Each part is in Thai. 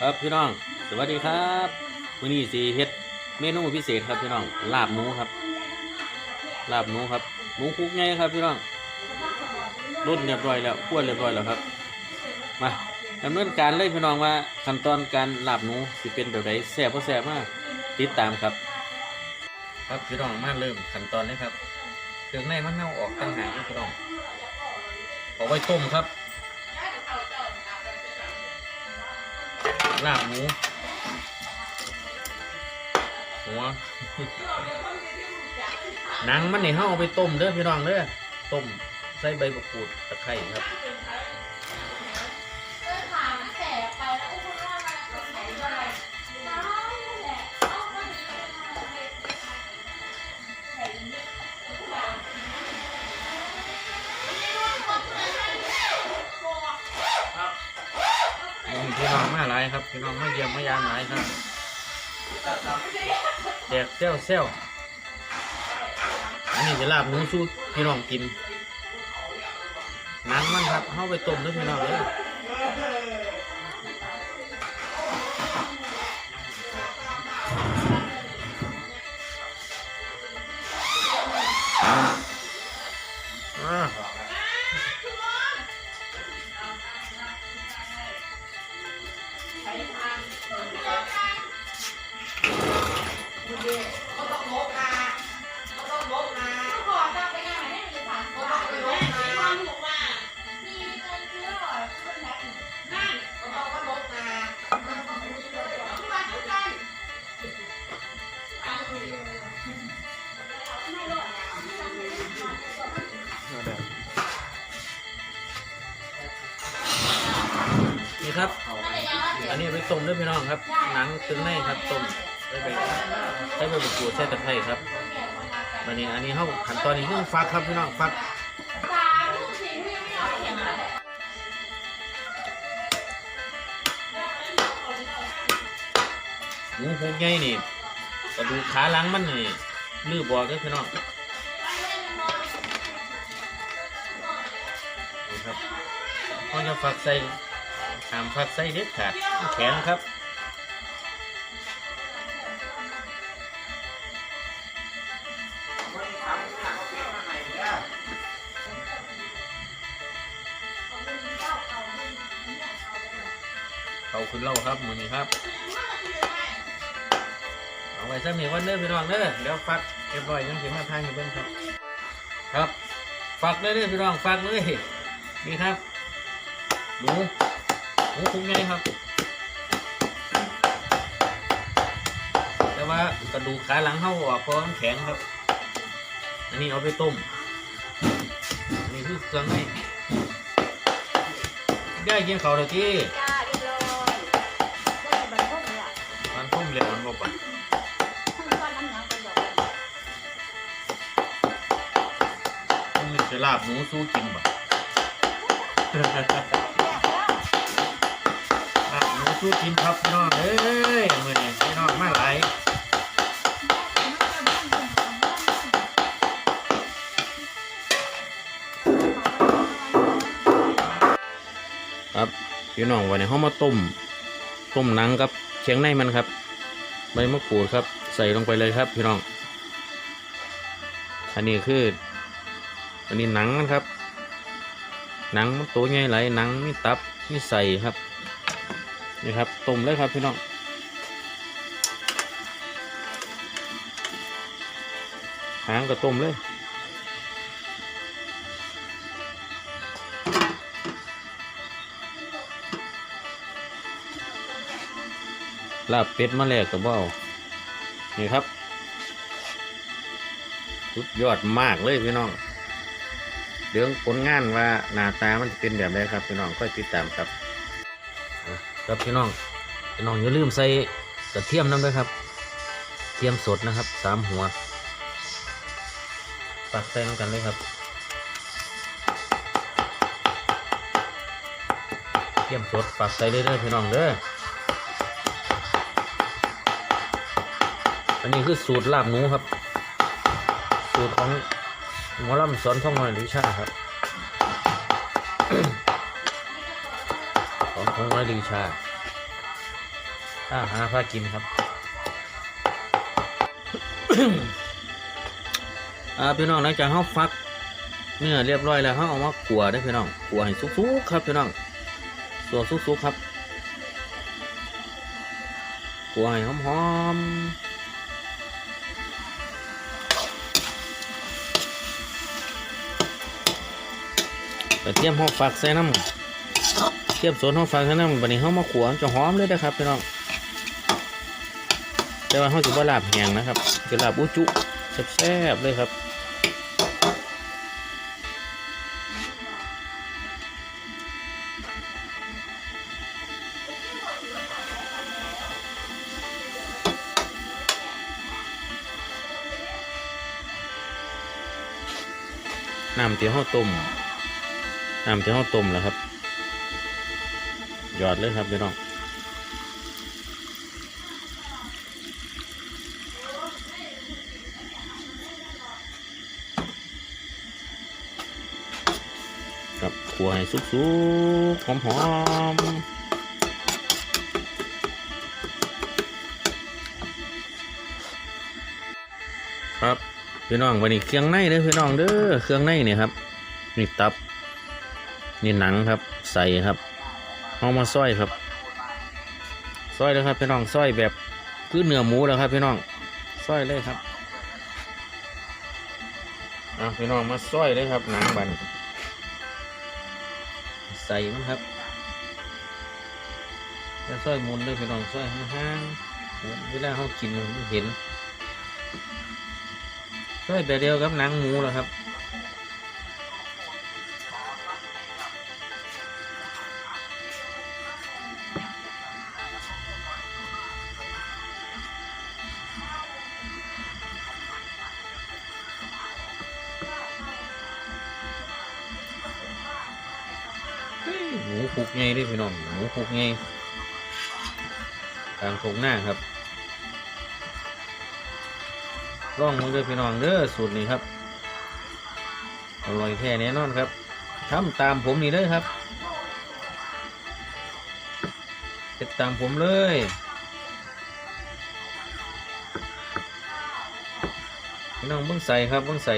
ครับพี่น้อง สวัสดีครับวันนี้สีเฮ็ดเมนูพิเศษครับพี่น้อง ลาบหนูครับ ลาบหนูครับหนูคุกไงครับพี่น้องรุ่นเรียบร้อยแล้วขั้วเรียบร้อยแล้วครับ มาดำเนินการเลยพี่น้องว่าขั้นตอนการลาบหนูสิเป็นแบบไหนแซ่บเพราะแซ่บมากติดตามครับ ครับพี่น้องมาเริ่มขั้นตอนเลยครับ เครื่องในมันเน่าออกต่างหากพี่น้องเอาไว้ต้มครับ ลาบหมูหัวหนังมันนี่เฮาเอาไปต้มเด้อพี่น้องเด้อต้มใส่ใบมะกรูดตะไคร้ครับ พี่น้องไม่เยี่ยมไม่ยามหลายครับแดกเซลเซลอันนี้จะลาบหนูสู้พี่น้องกินนังมันครับเข้าไปต้มด้วยพี่น้องเลย ครับ อันนี้ไปต้มด้วยพี่น้องครับ หนังตึงในครับต้มใส่ใบใส่ใบมะกรูดใส่ตะไคร้ครับวันนี้อันนี้เขาขั้นตอนนี้คืองฟักครับพี่น้องฟักหมูหกใหญ่นี่กระดูกขาหลังมันนี่ลืบบอกเด้อพี่น้องนี่ครับเขาจะฟักใส่ ห้ามพักไส้เด็ดขาดแขนครับเขาขึ้นเล่าครับมือนี้ครับ เอาไว้สักหนึ่งวันเด้อพี่น้องเด้อเดี๋ยวฟักเรียบร้อยยังเขียมาทางให้เบิ่งครับ ครับ ฟักเลยเด้อพี่น้องฟักเลยนี่ครับห นูหมูคุ้งไงครับ แต่ว่ากระดูกขาหลังเข้าออกเพราะมันแข็งครับ อันนี้เอาไปต้ม อันนี้คือเครื่องในได้กินเขาวเลยที่จ้าเรียบร้อยได้บรรทุกเนี่ยมันต้มแล้วมันบอกว่าทั้งก้อนน้ำหนังไปดอกเลยต้มนี่จะลาบหมูสู้กินบ่ สู้กินครับพี่น้องเอ้ยมือนี่พี่น้องมาหลายครับพี่น้องวันนี้เขามาต้มต้มหนังกับเชียงในมันครับ ใบมะกรูดครับ ใส่ลงไปเลยครับ พี่น้อง อันนี้คืออันนี้หนังมันครับ หนังมันตัวใหญ่ไหลายหนังมีตับมีใส่ครับ นี่ครับต้มเลยครับพี่น้องหางก็ต้มเลยลาบเป็ดมาแลกกับเบ้านี่ครับ สุดยอดมากเลยพี่น้อง เดี๋ยวผลงานว่าหน้าตามันจะเป็นแบบไหนครับพี่น้องค่อยติดตามครับ ครับพี่น้องพี่น้องอย่าลืมใส่กระเทียมน้ำด้วยครับเทียมสดนะครับสามหัวปักใส่น้ำกันเลยครับเทียมสดปักใส่เรื่อยๆพี่น้องเด้ออันนี้คือสูตรลาบหนูครับ สูตรของหมอลำสอนท่องหน่อยลิชาครับ ของคงร้อยลือชาถ้าหาพากินครับอ่าพี่น้องหลังจากเขาฟักเนื้อเรียบร้อยแล้วเขาเอามาขัวได้พี่น้องขัวให้สุกๆครับพี่น้องตัวสุกๆครับขัวให้หอมๆกระเทียมเขาฟักใส่น้ำ ทียมสวนเขาฟักใส่น้ำบันนี้เขามาขัวจะหอมเลยนะครับพี่น้องแต่ว่าเขาจะบ่ลาบแห้งนะครับจะลาบอุจุแซ่บๆเลยครับน้ำที่ห้าต้มน้ำที่ห้าต้มแล้วครับ ยอดเลยครับพี่น้องครับขัวให้สุกๆหอมๆครับพี่น้องวันนี้เครื่องในเด้อพี่น้องเด้อเครื่องในเนี่ยครับ นี่ตับ นี่หนังครับ ใส่ครับ เอามาซอยครับซอยเลยครับพี่น้องซอยแบบคือเนื้อหมูแล้วครับพี่น้องซอยเลยครับอะพี่น้องมาซอยเลยครับหนังบันใส่มันครับจะซอยมุนเลยพี่น้องซอยห่างๆเวลาเขากินเห็นก็แบบเดียวกับหนังหมูแหละครับ ไงกลางทงหน้าครับลองมึงเด้อพี่น้องเด้อสูตรนี้ครับอร่อยแท้แน่นอนครับทำตามผมนี่เลยครับเฮ็ดตามผมเลยพี่น้องเบิ่งใส่ครับเบิ่งใส่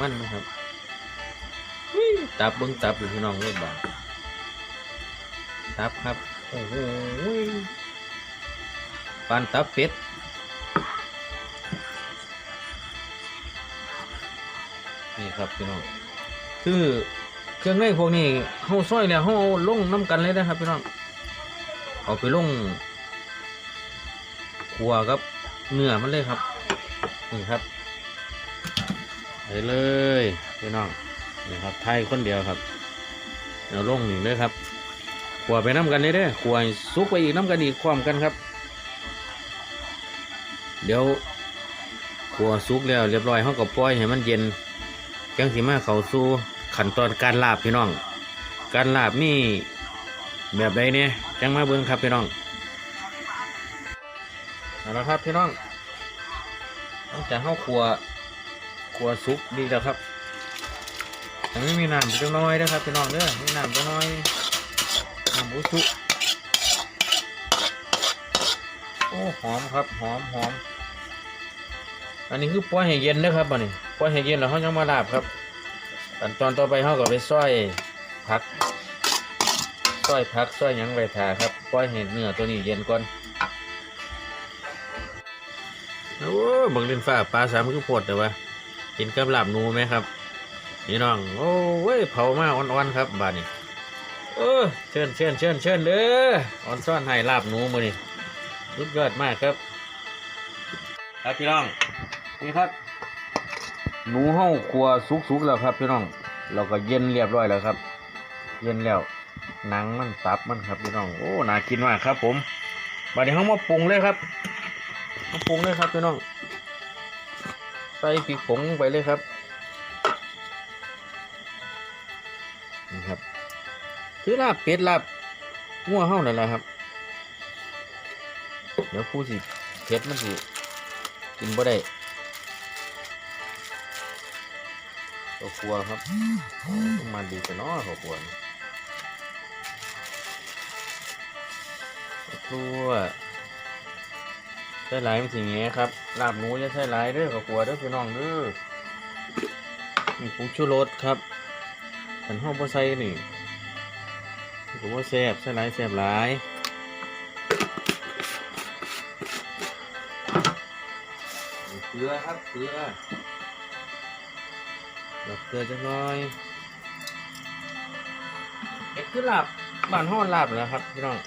มันนะครับ ตับเบิ่งตับพี่น้องเลยบ้าตับครับโอ้โหปานตับเป็ดนี่ครับพี่น้องคือเครื่องในพวกนี้เฮาซอยแล้วเฮาเอาลงน้ำกันเลยนะครับพี่น้องเอาไปลงขัวกับเนื้อมันเลยครับ นี่ครับไปเลยพี่น้อง นี่ครับไทยคนเดียวครับเอาลงหนึ่งเลยครับขัวไปน้ำกันเลยเด้อขัวให้สุกไปอีกน้ำกันอีกความกันครับ เดี๋ยวขัวสุกแล้วเรียบร้อยเขาก็ปล่อยให้มันเย็นจังสิมาเขาสู่ขั้นตอนการลาบพี่น้อง การลาบนี่แบบใดเนี่ยจังมาเบิ่งครับพี่น้องเอาละครับพี่น้องหลังจากเขาขัวขัวสุกดีแล้วครับ ไม่มีน้ำจังน้อยนะครับพี่น้องเด้อมีน้ำจังน้อยน้ำอุซุโอ้หอมครับหอมหอมอันนี้คือปล่อยให้เย็นนะครับอันนี้ปล่อยให้เย็นแล้วเขายังมาลาบครับขั้นตอนต่อไปเขาก็ไปซอยผักซอยผักซอยยังไว้ทาครับปล่อยให้เนื้อตัวนี้เย็นก่อนโอ้บังเล่นฟ้าปลาสามคือโพดแต่ว่ากินกับลาบนูไหมครับ นี่น้อง โอ้เว้ยเผามาอ่อนๆครับบาดนี้เออเชิญเชิญเชิญเชิญเด้อออนซ่อนให้ลาบหนูมือนี่สุดยอดมากครับ ครับพี่น้องนี่ครับ หนูเห่าครัวสุกๆแล้วครับพี่น้อง เราก็เย็นเรียบร้อยแล้วครับ เย็นแล้วหนังมันตับมันครับพี่น้อง โอ้น่ากินมากครับ ผมบัดนี้เขามาปรุงเลยครับมาปรุงเลยครับพี่น้อง ใส่พริกผงไปเลยครับ นี่ครับคือลาบเป็ดลาบงัวเฮานั่นแหละครับ เดี๋ยวผู้สิเผ็ดมันสิกินบ่ได้ข้าวครัวครับต้องมาดีกันเนาะข้าวคั่วนี่ข้าวคั่วใส่หลายมันสิแงครับลาบหมูจะใส่หลายเด้อข้าวคั่วเด้อพี่น้องเด้อมีผงชูรสครับ ขันห้องบ่ใส่นี่ถือว่าแซ่บใส่หลายแซ่บหลายเกลือครับเกลือดอกเกลือจังน้อยเอ็ดคือลาบบ้านห้องลาบแล้วครับพี่น้อง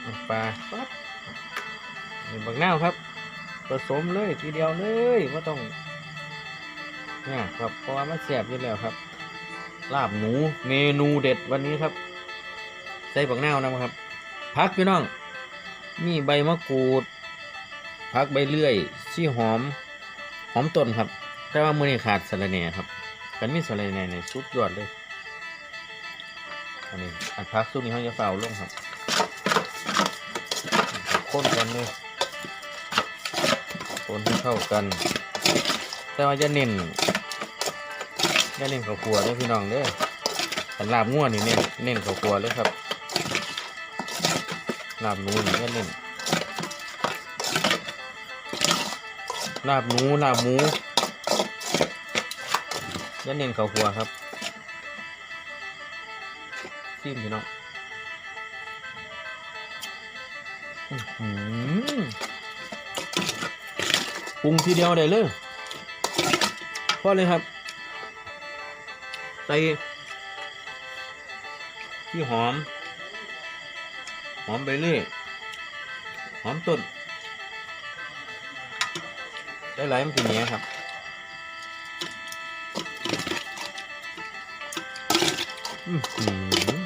เอาปลาปั๊บนี่บักนาวครับผสมเลยทีเดียวเลยว่าต้องเนี่ยครับเพราะว่ามันแสบอยู่แล้วครับ ลาบหมูเมนูเด็ดวันนี้ครับใส่บักแนวนะครับพักพี่น้อง มีใบมะกรูดพักใบเลื่อยซี่หอม หอมต้นครับ แต่ว่ามือนี้ขาดสะระแหน่ครับกันมีสะระแหน่ในสุดยอดเลยอันนี้อันพักซุปนี้เขาจะเฝ้าลงครับข้นกันเลยคนให้เข้ากัน แต่ว่าจะเน้น จะเน้นข้าวคั่วเด้อพี่น้องเด้อแต่ลาบง่วนนี่เน้นเน้นข้าวคั่วเลยครับลาบนูนี่ก็เน้นลาบหนูลาบหมูยันเน้นข้าวคั่วครับชิมพี่น้องอือหือปรุงทีเดียวได้เลยพอเลยครับ ใส่ที่หอม หอมไปเรื่อยหอมต้นได้หลายมันคือเนี้ยครับอือหือ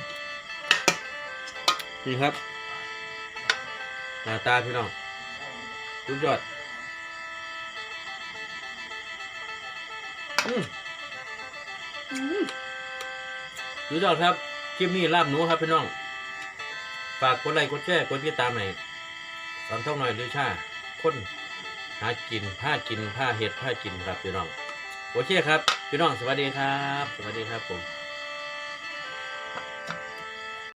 นี่ครับหน้าตาพี่น้องสุดยอด อืม สุดยอดครับ คลิปนี้ลาบหนูครับพี่น้อง ฝากกดไลค์กดแชร์กดติดตามหน่อยตอนเท่าหน่อยหรือชาคนหากินผ้ากินผ้าเห็ดผ้ากินครับพี่น้อง โอเคครับ พี่น้องสวัสดีครับ สวัสดีครับผม